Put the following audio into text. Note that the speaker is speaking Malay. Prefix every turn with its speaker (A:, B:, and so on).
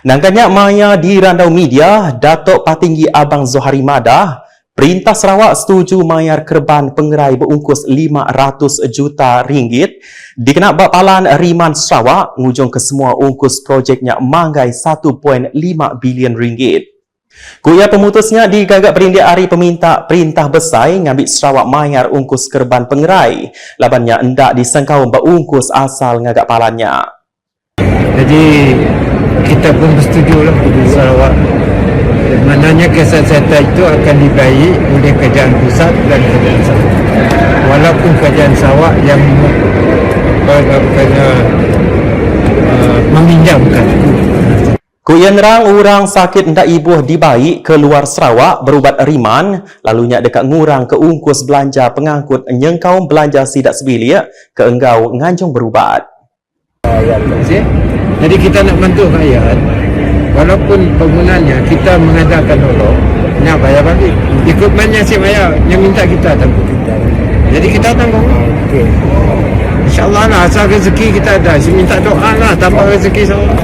A: Nangkanya Maya di Randau Media, Datuk Patinggi Abang Zohari Madah, Perintah Sarawak setuju mayar kerban pengerai berungkus 500 juta ringgit dikenak Bapalan Riman Sarawak ngujung ke semua ungkus projeknya manggai 1.5 bilion ringgit. Kuya pemutusnya digagak perindik hari peminta perintah besar ngambil Sarawak mayar ungkus kerban pengerai. Labannya endak disengkau berungkus asal ngagak palannya.
B: Jadi kita pun bersetuju lah untuk Sarawak. Maknanya kesehatan itu akan dibayar oleh kerajaan pusat dan kerajaan Sarawak. Walaupun kerajaan Sarawak yang uh, meminjamkan.
A: Kuya nerang orang sakit ndak ibuh dibaik ke luar Sarawak berubat riman, lalunya dekat ngurang ke ungkus belanja pengangkut nyengkau belanja sidak sebilik ke enggau nganjung berubat.
B: Jadi kita nak bantu rakyat Walaupun penggunaannya kita mengadakan nolong Nak bayar balik. Equipmentnya si bayar Yang minta kita tanggung. Jadi kita tanggung. Okay. InsyaAllah lah asal rezeki kita ada. Si minta doa lah Tambah rezeki sama